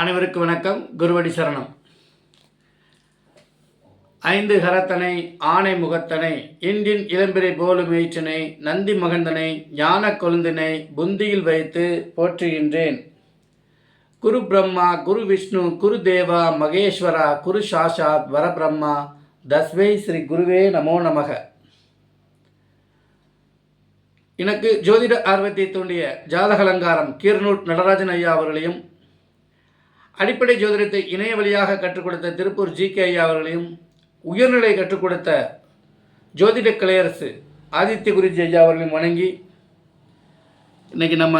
அனைவருக்கும் வணக்கம். குருவடி சரணம். ஐந்து கரத்தனை ஆணை முகத்தனை இன்றின் இளம்பிரை போலும் எயிற்றனை நந்தி மகந்தனை ஞான கொழுந்தினை புந்தியில் வைத்து போற்றுகின்றேன். குரு பிரம்மா குரு விஷ்ணு குரு தேவா மகேஸ்வரா குரு சாஷாத் வரபிரம்மா தஸ்வை ஸ்ரீ குருவே நமோ நமக. எனக்கு ஜோதிட ஆர்வத்தை தூண்டிய ஜாதக அலங்காரம் நடராஜன் ஐயா அவர்களையும் அடிப்படை ஜோதிடத்தை இணைய வழியாக கற்றுக் கொடுத்த திருப்பூர் ஜி கே ஐயா அவர்களையும் உயர்நிலை கற்றுக் கொடுத்த ஜோதிட கலையரசு ஆதித்ய குருஜி ஐயா அவர்களையும் வணங்கி இன்னைக்கு நம்ம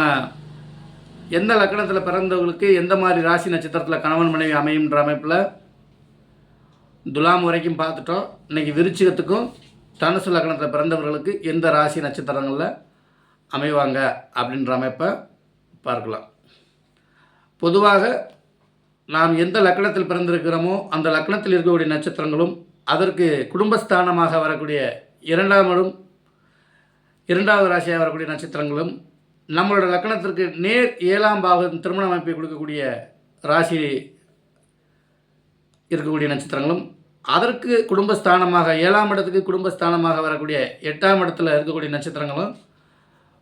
எந்த லக்கணத்தில் பிறந்தவங்களுக்கு எந்த மாதிரி ராசி நட்சத்திரத்தில் கணவன் மனைவி அமையுன்ற அமைப்பில் துலாம் வரைக்கும் பார்த்துட்டோம். இன்றைக்கி விருச்சிகத்துக்கும் தனுசு லக்னத்தில் பிறந்தவர்களுக்கு எந்த ராசி நட்சத்திரங்களில் அமைவாங்க அப்படின்ற அமைப்பை பார்க்கலாம். பொதுவாக நாம் எந்த லக்கணத்தில் பிறந்திருக்கிறோமோ அந்த லக்கணத்தில் இருக்கக்கூடிய நட்சத்திரங்களும் அதற்கு குடும்பஸ்தானமாக வரக்கூடிய இரண்டாம் இடம் இரண்டாவது ராசியாக வரக்கூடிய நட்சத்திரங்களும் நம்மளோட லக்கணத்திற்கு நேர் ஏழாம் பாகம் திருமண அமைப்பை கொடுக்கக்கூடிய ராசி இருக்கக்கூடிய நட்சத்திரங்களும் அதற்கு குடும்பஸ்தானமாக ஏழாம் இடத்துக்கு குடும்பஸ்தானமாக வரக்கூடிய எட்டாம் இடத்துல இருக்கக்கூடிய நட்சத்திரங்களும்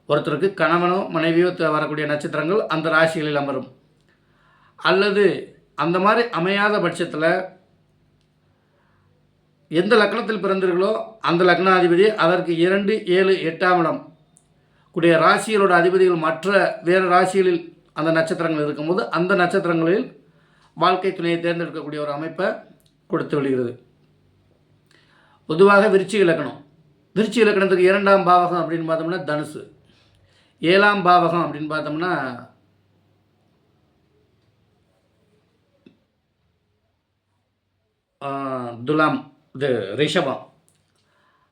ஒருத்தருக்கு கணவனோ மனைவியோ வரக்கூடிய நட்சத்திரங்கள் அந்த ராசிகளில் அமரும். அல்லது அந்த மாதிரி அமையாத பட்சத்தில் எந்த லக்னத்தில் பிறந்தீர்களோ அந்த லக்னாதிபதி அதற்கு இரண்டு ஏழு எட்டாம் இடம். கூடிய ராசிகளோட அதிபதிகள் மற்ற வேறு ராசிகளில் அந்த நட்சத்திரங்கள் இருக்கும்போது அந்த நட்சத்திரங்களில் வாழ்க்கை துணையை தேர்ந்தெடுக்கக்கூடிய ஒரு அமைப்பை கொடுத்து விடுகிறது. பொதுவாக விருச்சி இலக்கணம் விருச்சி இலக்கணத்துக்கு இரண்டாம் பாவகம் அப்படின்னு பார்த்தோம்னா தனுசு. ஏழாம் பாவகம் அப்படின்னு பார்த்தோம்னா துலாம் இது ரிஷபம்.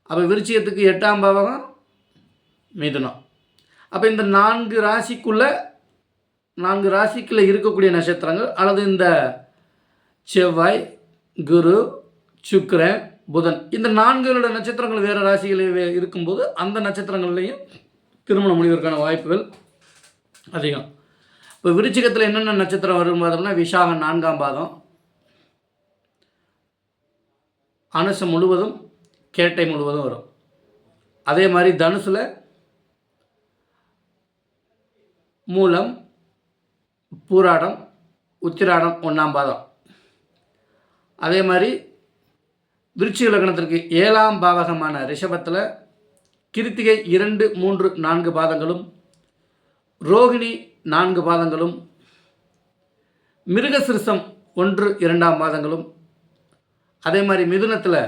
அப்போ விருச்சியத்துக்கு எட்டாம் பாவகம் மிதுனம். அப்போ இந்த நான்கு ராசிக்குள்ள நான்கு ராசிக்குள்ளே இருக்கக்கூடிய நட்சத்திரங்கள் அல்லது இந்த செவ்வாய் குரு சுக்கரன் புதன் இந்த நான்குகளோட நட்சத்திரங்கள் வேறு ராசிகளில் இருக்கும்போது அந்த நட்சத்திரங்கள்லேயும் திருமணம் முடிவதற்கான வாய்ப்புகள் அதிகம். இப்போ விருச்சிகத்தில் என்னென்ன நட்சத்திரம் வரும் பார்த்தோம்னா விசாகம் நான்காம் பாதம் அனுசம் முழுவதும் கேட்டை முழுவதும் வரும். அதே மாதிரி தனுசில் மூலம் பூராடம் உத்திராடம் ஒன்றாம் பாதம். அதே மாதிரி விருச்சிக லக்னத்திற்கு ஏழாம் பாவகமான ரிஷபத்தில் கிருத்திகை இரண்டு மூன்று நான்கு பாதங்களும் ரோகிணி நான்கு பாதங்களும் மிருகசிருசம் ஒன்று இரண்டாம் பாதங்களும் அதே மாதிரி மிதுனத்தில்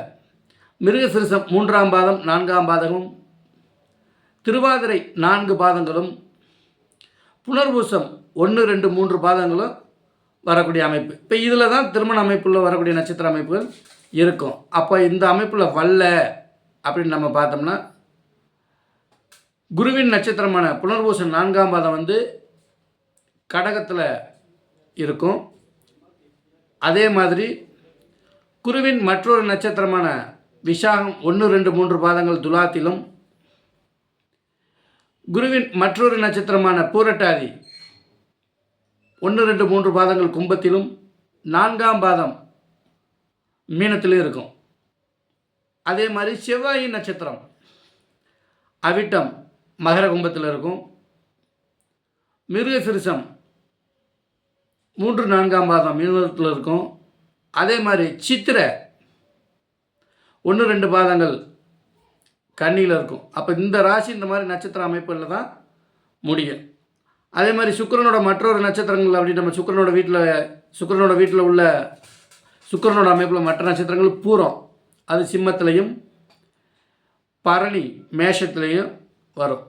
மிருகசிருஷம் மூன்றாம் பாதம் நான்காம் பாதமும் திருவாதிரை நான்கு பாதங்களும் புனர்பூசம் ஒன்று ரெண்டு மூன்று பாதங்களும் வரக்கூடிய அமைப்பு. இப்போ இதில் தான் திருமண அமைப்பில் வரக்கூடிய நட்சத்திர அமைப்புகள் இருக்கும். அப்போ இந்த அமைப்பில் வல்ல அப்படின்னு நம்ம பார்த்தோம்னா குருவின் நட்சத்திரமான புனர்பூசம் நான்காம் பாதம் வந்து கடகத்தில் இருக்கும். அதே மாதிரி குருவின் மற்றொரு நட்சத்திரமான விஷாகம் ஒன்று ரெண்டு மூன்று பாதங்கள் துலாத்திலும் குருவின் மற்றொரு நட்சத்திரமான பூரட்டாதி ஒன்று ரெண்டு மூன்று பாதங்கள் கும்பத்திலும் நான்காம் பாதம் மீனத்திலும் இருக்கும். அதே மாதிரி செவ்வாயின் நட்சத்திரம் அவிட்டம் மகர கும்பத்தில் இருக்கும். மிருகசிருஷம் மூன்று நான்காம் பாதம் மீனத்தில் இருக்கும். அதே மாதிரி சித்திரை. ஒன்று ரெண்டு பாதங்கள் கண்ணியில் இருக்கும். அப்போ இந்த ராசி இந்த மாதிரி நட்சத்திர அமைப்புகளில் தான் முடியும். அதே மாதிரி சுக்கரனோட மற்றொரு நட்சத்திரங்கள் அப்படி நம்ம சுக்கரனோட வீட்டில் சுக்கரனோட வீட்டில் உள்ள சுக்கரனோட அமைப்பில் மற்ற நட்சத்திரங்கள் பூரம். அது சிம்மத்திலையும் பரணி மேஷத்துலேயும் வரும்.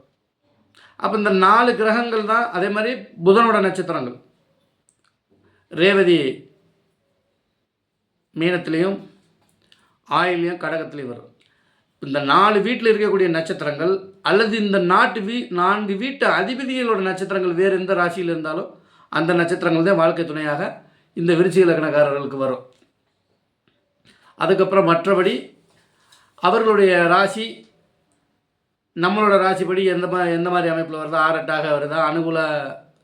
அப்போ இந்த நாலு கிரகங்கள் தான் அதே மாதிரி புதனோட நட்சத்திரங்கள். ரேவதி மீனத்திலையும் ஆயிலையும் கடகத்துலேயும் வரும். இந்த நாலு வீட்டில் இருக்கக்கூடிய நட்சத்திரங்கள் அல்லது இந்த நாட்டு வீ நான்கு வீட்டு அதிபதிகளோட நட்சத்திரங்கள் வேறு எந்த ராசியில் இருந்தாலும் அந்த நட்சத்திரங்கள் தான் வாழ்க்கை துணையாக இந்த விருச்சிக லக்னக்காரர்களுக்கு வரும். அதுக்கப்புறம் மற்றபடி அவர்களுடைய ராசி நம்மளோட ராசிப்படி எந்த மா எந்த மாதிரி அமைப்பில் வருதா? ஆரட்டாக வருதா? அனுகூல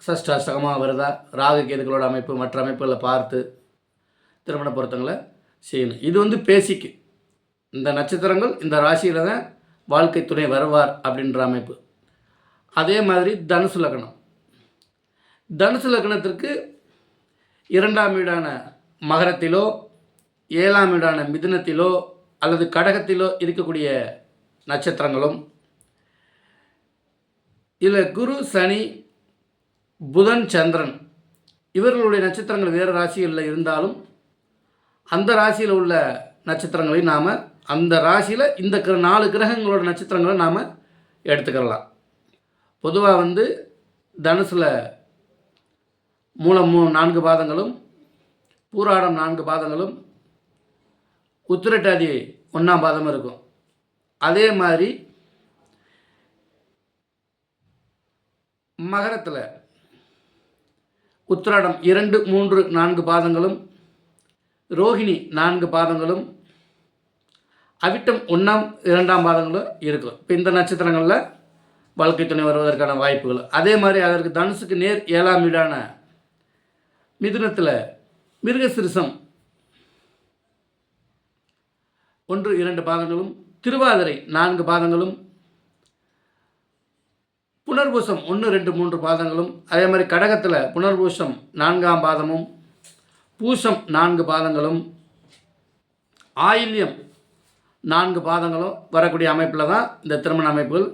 சஷ்ட அஷ்டகமாக வருதா? ராகு கேதுகளோட அமைப்பு மற்ற அமைப்புகளை பார்த்து திருமண பொருத்தங்களை செய்யணும். இது வந்து பேசிக்கு. இந்த நட்சத்திரங்கள் இந்த ராசியில் தான் வாழ்க்கை துணை வருவார் அப்படின்ற அமைப்பு. அதே மாதிரி தனுசு லக்னம். தனுசு லக்னத்திற்கு இரண்டாம் வீடான மகரத்திலோ ஏழாம் வீடான மிதுனத்திலோ அல்லது கடகத்திலோ இருக்கக்கூடிய நட்சத்திரங்களும் இதில் குரு சனி புதன் சந்திரன் இவர்களுடைய நட்சத்திரங்கள் வேறு ராசிகளில் இருந்தாலும் அந்த ராசியில் உள்ள நட்சத்திரங்களை நாம் அந்த ராசியில் இந்த கிர நாலு கிரகங்களோட நட்சத்திரங்களை நாம் எடுத்துக்கிறலாம். பொதுவாக வந்து தனுசில் மூலம் மூ நான்கு பாதங்களும் பூராடம் நான்கு பாதங்களும் உத்திரட்டாதி ஒன்றாம் பாதம் இருக்கும். அதே மாதிரி மகரத்தில் உத்திராடம் இரண்டு மூன்று நான்கு பாதங்களும் ரோஹிணி நான்கு பாதங்களும் அவிட்டம் ஒன்றாம் இரண்டாம் பாதங்களும் இருக்கும். இப்போ இந்த நட்சத்திரங்களில் வாழ்க்கை துணை வருவதற்கான வாய்ப்புகள். அதே மாதிரி அதற்கு தனுசுக்கு நேர் ஏழாம் வீடான மிதுனத்தில் மிருகசிரிசம் ஒன்று இரண்டு பாதங்களும் திருவாதிரை நான்கு பாதங்களும் புனர்பூசம் ஒன்று ரெண்டு மூன்று பாதங்களும் அதே மாதிரி கடகத்தில் புனர்பூசம் நான்காம் பாதமும் பூசம் நான்கு பாதங்களும் ஆயில்யம் நான்கு பாதங்களும் வரக்கூடிய அமைப்பில் தான் இந்த திருமண அமைப்புகள்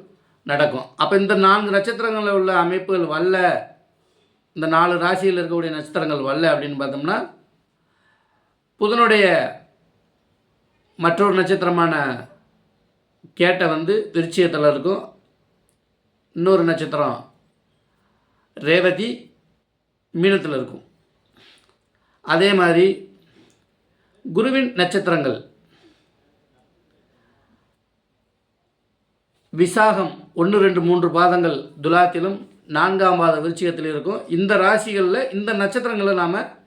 நடக்கும். அப்போ இந்த நான்கு நட்சத்திரங்களில் உள்ள அமைப்புகள் வல்ல இந்த நாலு ராசியில் இருக்கக்கூடிய நட்சத்திரங்கள் வல்ல அப்படின்னு பார்த்தோம்னா புதனுடைய மற்றொரு நட்சத்திரமான கேட்டை வந்து விருச்சியத்தில் இருக்கும். இன்னொரு நட்சத்திரம் ரேவதி மீனத்தில் இருக்கும். அதே மாதிரி குருவின் நட்சத்திரங்கள். விசாகம் ஒன்று ரெண்டு மூன்று பாதங்கள் துலாத்திலும் நான்காம் பாத விருச்சிகத்தில் இருக்கும். இந்த ராசிகளில் இந்த நட்சத்திரங்களை நாம்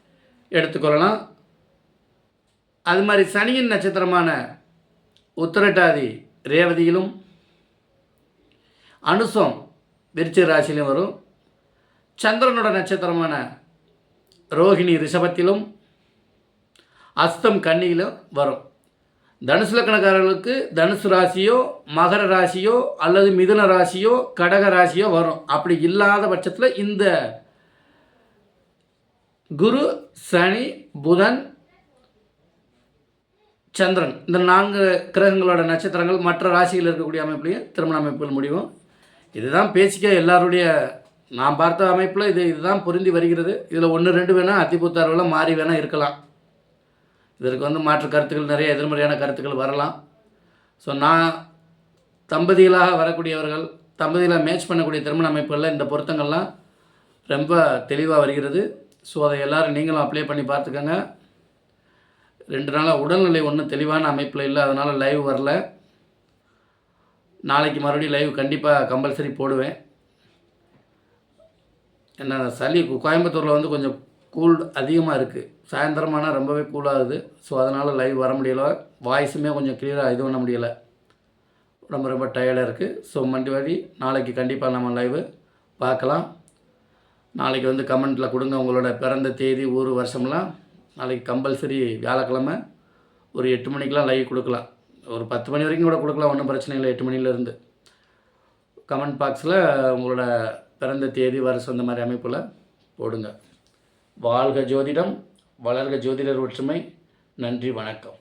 எடுத்துக்கொள்ளலாம். அது மாதிரி சனியின் நட்சத்திரமான உத்திரட்டாதி ரேவதியிலும் அனுசம் விருச்சிக ராசியிலும் வரும். சந்திரனோட நட்சத்திரமான ரோஹிணி ரிஷபத்திலும் அஸ்தம் கன்னியிலும் வரும். தனுசு லக்கணக்காரர்களுக்கு தனுசு ராசியோ மகர ராசியோ அல்லது மிதுன ராசியோ கடக ராசியோ வரும். அப்படி இல்லாத பட்சத்தில் இந்த குரு சனி புதன் சந்திரன் இந்த நான்கு கிரகங்களோட நட்சத்திரங்கள் மற்ற ராசியில் இருக்கக்கூடிய அமைப்புலையும் திருமண அமைப்புகள் முடிவும் இதுதான் பேசிக்க எல்லாருடைய நான் பார்த்த அமைப்பில் இது இதுதான் பொருந்தி வருகிறது. இதில் ஒன்று ரெண்டு வேணால் அத்திபுத்தார்வெல்லாம் மாறி வேணால் இருக்கலாம். இதற்கு வந்து மாற்று கருத்துக்கள் நிறைய எதிர்மறையான கருத்துக்கள் வரலாம். ஸோ நான் தம்பதிகளாக வரக்கூடியவர்கள் தம்பதியில் மேட்ச் பண்ணக்கூடிய திருமண அமைப்புகளில் இந்த பொருத்தங்கள்லாம் ரொம்ப தெளிவாக வருகிறது. ஸோ அதை எல்லோரும் நீங்களும் அப்ளை பண்ணி பார்த்துக்கோங்க. ரெண்டு நாளாக உடல்நிலை ஒன்றும் தெளிவான அமைப்பில் இல்லை அதனால் லைவ் வரல. நாளைக்கு மறுபடியும் லைவ் கண்டிப்பாக கம்பல்சரி போடுவேன். என்ன சளி கோயம்புத்தூரில் வந்து கொஞ்சம் கூல் அதிகமாக இருக்குது சாயந்தரமானால் ரொம்பவே கூலாகுது ஸோ அதனால் லைவ் வர முடியலை. வாய்ஸுமே கொஞ்சம் கிளியராக இது பண்ண முடியலை. ரொம்ப ரொம்ப டயர்டாக இருக்குது ஸோ மண்டிவாடி நாளைக்கு கண்டிப்பாக நம்ம லைவு பார்க்கலாம். நாளைக்கு வந்து கமெண்ட்டில் கொடுங்க உங்களோட பிறந்த தேதி ஊர் வருஷம்லாம். நாளைக்கு கம்பல்சரி வியாழக்கிழமை ஒரு எட்டு மணிக்கெலாம் லைவ் கொடுக்கலாம். ஒரு பத்து மணி வரைக்கும் கூட கொடுக்கலாம். ஒன்றும் பிரச்சனை இல்லை. எட்டு மணிலேருந்து கமெண்ட் பாக்ஸில் உங்களோட பிறந்த தேதி வருஷம் இந்த மாதிரி அமைப்பில் போடுங்க. வாழ்க ஜோதிடம் வளர்க ஜோதிடர் ஒற்றுமை. நன்றி வணக்கம்.